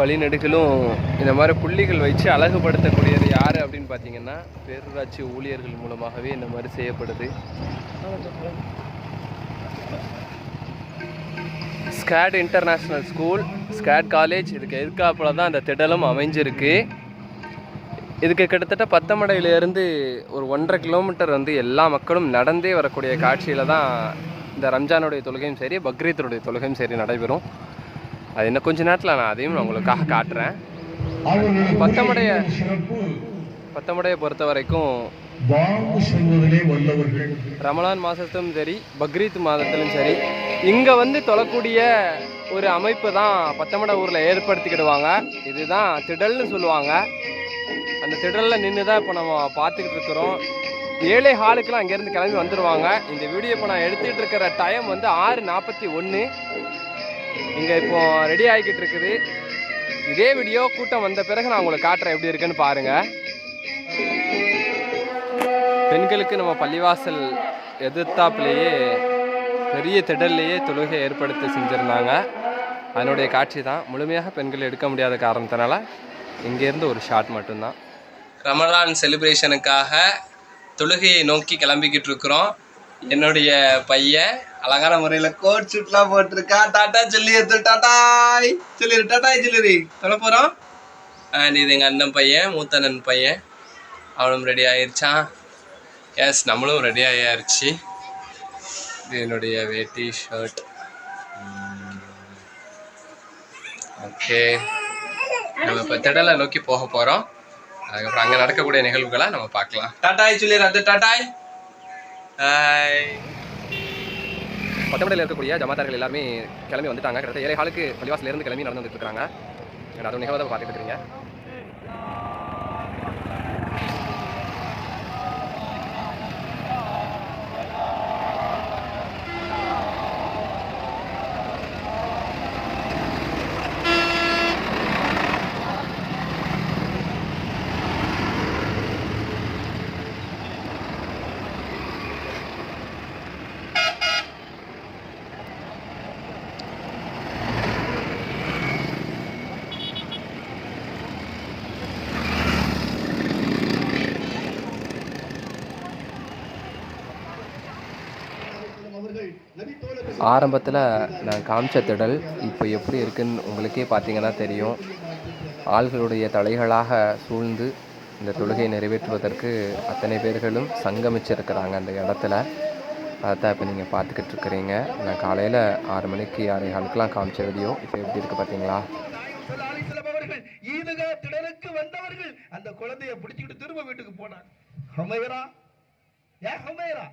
வழிநெடுகளும் இந்த மாதிரி புள்ளிகள் வச்சு அழகுபடுத்தக்கூடியது யார் அப்படின்னு பார்த்தீங்கன்னா பேரூராட்சி ஊழியர்கள் மூலமாகவே இந்த மாதிரி செய்யப்படுது. SCAD international school SCAD college இதுக்கு எதிர்காப்பில் தான் அந்த திடலும் அமைஞ்சிருக்கு. இதுக்கு கிட்டத்தட்ட பத்தமடையிலேருந்து ஒரு ஒன்றரை கிலோமீட்டர் வந்து எல்லா மக்களும் நடந்தே வரக்கூடிய காட்சியில் தான் இந்த ரம்ஜானுடைய தொழுகையும் சரி பக்ரீத்தருடைய தொழுகையும் சரி நடைபெறும். அது இன்னும் கொஞ்ச நேரத்தில் நான் அதையும் நான் உங்களுக்காக காட்டுறேன். பத்தமடைய பத்தமடையை பொறுத்த வரைக்கும் ரமலான் மாதத்திலும் சரி பக்ரீத் மாதத்திலும் சரி இங்கே வந்து தொழக்கூடிய ஒரு அமைப்பு தான் பத்தமட ஊரில் ஏற்படுத்திக்கிடுவாங்க. இதுதான் திடல்னு சொல்லுவாங்க. அந்த திடலில் நின்று தான் இப்போ நம்ம பார்த்துக்கிட்டு இருக்கிறோம். ஏழை ஹாலுக்கெலாம் அங்கேருந்து கிளம்பி வந்துடுவாங்க இந்த வீடியோ இப்போ நான் எடுத்துகிட்டு இருக்கிற டைம் வந்து ஆறு நாற்பத்தி ஒன்று இங்கே இப்போ ரெடி ஆகிக்கிட்டு இருக்குது. இதே வீடியோ கூட்டம் வந்த பிறகு நான் உங்களுக்கு காட்டுறேன் எப்படி இருக்குன்னு பாருங்கள் பெண்களுக்கு நம்ம பள்ளிவாசல் எதிர்த்தாப்புலேயே பெரிய திடல்லையே தொழுகை ஏற்படுத்தி செஞ்சுருந்தாங்க. அதனுடைய காட்சி தான். முழுமையாக பெண்கள் எடுக்க முடியாத காரணத்தினால இங்கேருந்து ஒரு ஷாட் மட்டும்தான். ரமலான் செலிப்ரேஷனுக்காக தொழுகையை நோக்கி கிளம்பிக்கிட்டு இருக்கிறோம். என்னுடைய பையன் அழகான முறையில் கோட் ஷூட்லாம் போட்டிருக்கா. டாட்டா சொல்லி எடுத்து டாட்டாய் சொல்லிடு டாட்டாய் சொல்லிடு சொல்ல போகிறோம் அண்ட் இது எங்கள் அண்ணன் பையன் மூத்த அண்ணன் பையன். அவனும் ரெடி ஆயிருச்சான் எஸ் நம்மளும் ரெடி ஆயாருச்சு இது என்னுடைய வேட்டி ஷர்ட் ஓகே நம்ம இப்போ திடலை நோக்கி போக போகிறோம் அதுக்கப்புறம் அங்கே நடக்கக்கூடிய நிகழ்வுகளை நம்ம பார்க்கலாம். டாட்டாய் சொல்லிடுறது டாட்டாய் ஹாய் பத்தமடையில் இருக்கக்கூடிய ஜமாத்தார்கள் எல்லாருமே கிளம்பி வந்துட்டாங்க. கிட்டத்தட்ட ஏழை ஹாலுக்கு பள்ளிவாசலேருந்து கிளம்பி நடந்து வந்துட்டு இருக்காங்க. அது நிகழ்வை பார்த்துட்டு இருக்கிறீங்க ஆரம்பத்தில் நான் காமிச்ச திடல் இப்போ எப்படி இருக்குன்னு உங்களுக்கே பார்த்தீங்கன்னா தெரியும். ஆள்களுடைய தலைகளாக சூழ்ந்து இந்த தொழுகையை நிறைவேற்றுவதற்கு அத்தனை பேர்களும் சங்கமிச்சிருக்கிறாங்க அந்த இடத்துல. அதான் இப்போ நீங்கள் பார்த்துக்கிட்டு இருக்கிறீங்க. நான் காலையில் ஆறு மணிக்கு ஆறே காலுக்கெலாம் காமிச்ச வீடியோ இப்போ எப்படி இருக்குது பார்த்தீங்களா? ஈதுகா திடலுக்கு வந்தவர்கள் அந்த குழந்தைய பிடிச்சிக்கிட்டு திரும்ப வீட்டுக்கு போனாங்க. ஹுமைரா? ஏ ஹுமைரா?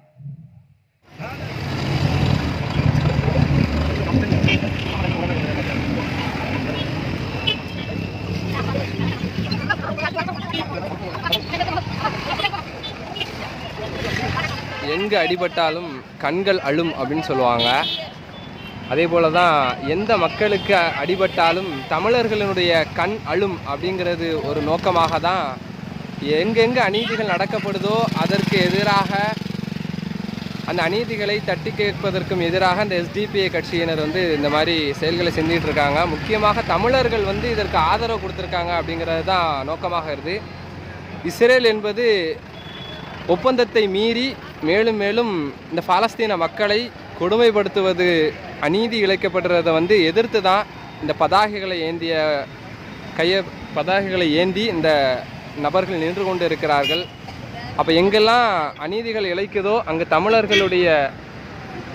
எங்கே அடிபட்டாலும் கண்கள் அழும் அப்படின்னு சொல்லுவாங்க. அதே போல தான் எந்த மக்களுக்கு அடிபட்டாலும் தமிழர்களினுடைய கண் அழும் அப்படிங்கிறது ஒரு நோக்கமாக தான் எங்கெங்கே அநீதிகள் நடக்கப்படுதோ அதற்கு எதிராக அந்த அநீதிகளை தட்டி கேட்பதற்கும் எதிராக அந்த எஸ்டிபிஐ கட்சியினர் வந்து இந்த மாதிரி செயல்களை செஞ்சிகிட்டு இருக்காங்க. முக்கியமாக தமிழர்கள் வந்து இதற்கு ஆதரவு கொடுத்துருக்காங்க அப்படிங்கிறது தான் நோக்கமாக இருக்குது இஸ்ரேல் என்பது ஒப்பந்தத்தை மீறி மேலும் மேலும் இந்த பாலஸ்தீன மக்களை கொடுமைப்படுத்துவது அநீதி இழைக்கப்படுறதை வந்து எதிர்த்து தான் இந்த பதாகைகளை ஏந்திய கைய பதாகைகளை ஏந்தி இந்த நபர்கள் நின்று கொண்டு இருக்கிறார்கள். அப்போ எங்கெல்லாம் அநீதிகள் இழைக்குதோ அங்கே தமிழர்களுடைய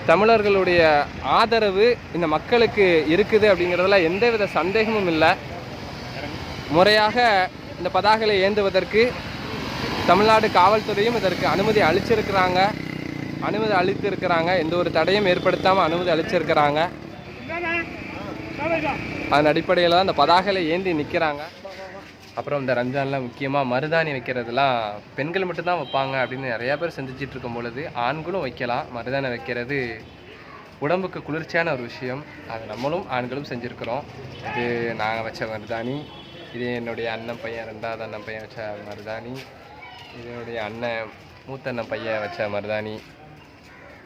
தமிழர்களுடைய ஆதரவு இந்த மக்களுக்கு இருக்குது அப்படிங்கிறதுல எந்தவித சந்தேகமும் இல்லை. முறையாக இந்த பதாகைகளை ஏந்துவதற்கு தமிழ்நாடு காவல்துறையும் இதற்கு அனுமதி அளிச்சிருக்கிறாங்க. அனுமதி அளித்திருக்கிறாங்க. எந்த ஒரு தடையும் ஏற்படுத்தாமல் அனுமதி அளிச்சிருக்கிறாங்க. அதன் அடிப்படையில் தான் இந்த பதாகையில் ஏந்தி நிற்கிறாங்க அப்புறம் இந்த ரம்ஜானில் முக்கியமாக மருதாணி வைக்கிறதுலாம் பெண்கள் மட்டும்தான் வைப்பாங்க அப்படின்னு நிறையா பேர் செஞ்சுட்டு இருக்கும் பொழுது ஆண்களும் வைக்கலாம். மருதாணி வைக்கிறது உடம்புக்கு குளிர்ச்சியான ஒரு விஷயம். அது நம்மளும் ஆண்களும் செஞ்சுருக்கிறோம். இது நாங்கள் வச்ச மருதாணி. இது என்னுடைய அண்ணன் பையன் ரெண்டாவது அண்ணன் பையன் வச்ச மருதாணி. இதனுடைய அண்ணன் மூத்தண்ண பையன் வச்ச மருதாணி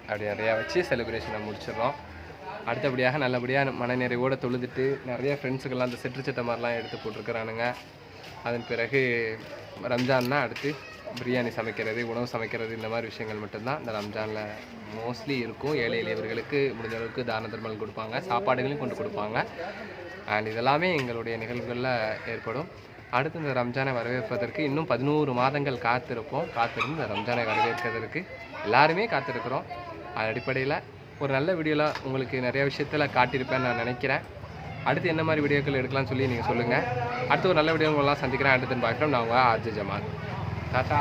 அப்படி நிறையா வச்சு செலிப்ரேஷனை முடிச்சிடுறோம். அடுத்தபடியாக நல்லபடியாக மனநிறைவோடு தொழுதுட்டு நிறைய ஃப்ரெண்ட்ஸுக்கெல்லாம் அந்த செட்டு மாதிரிலாம் எடுத்து போட்டிருக்கிறானுங்க. அதன் பிறகு ரம்ஜான்னா அடுத்து பிரியாணி சமைக்கிறது உணவு சமைக்கிறது இந்த மாதிரி விஷயங்கள் மட்டும்தான். இந்த ரம்ஜானில் மோஸ்ட்லி இருக்கும். ஏழை எளியவர்களுக்கு முடிஞ்ச அளவுக்கு தான தர்மங்கள் கொடுப்பாங்க சாப்பாடுகளையும் கொண்டு கொடுப்பாங்க. அண்ட் இதெல்லாமே எங்களுடைய நிகழ்வுகளில் ஏற்படும். அடுத்து இந்த ரம்ஜானை வரவேற்பதற்கு இன்னும் பதினோரு மாதங்கள் காத்திருப்போம். காத்திருந்து இந்த ரம்ஜானை வரவேற்கிறதுக்கு எல்லாருமே காத்திருக்கிறோம். அது அடிப்படையில் ஒரு நல்ல வீடியோவில் உங்களுக்கு நிறைய விஷயத்தில் காட்டியிருப்பேன்னு நான் நினைக்கிறேன். அடுத்து என்ன மாதிரி வீடியோக்கள் எடுக்கலாம்னு சொல்லி நீங்கள் சொல்லுங்கள் அடுத்து ஒரு நல்ல வீடியோ உங்களெலாம் சந்திக்கிறேன். அடுத்து பார்க்குறோம். நான் உங்கள் ஆர்ஜி ஜமால். டாட்டா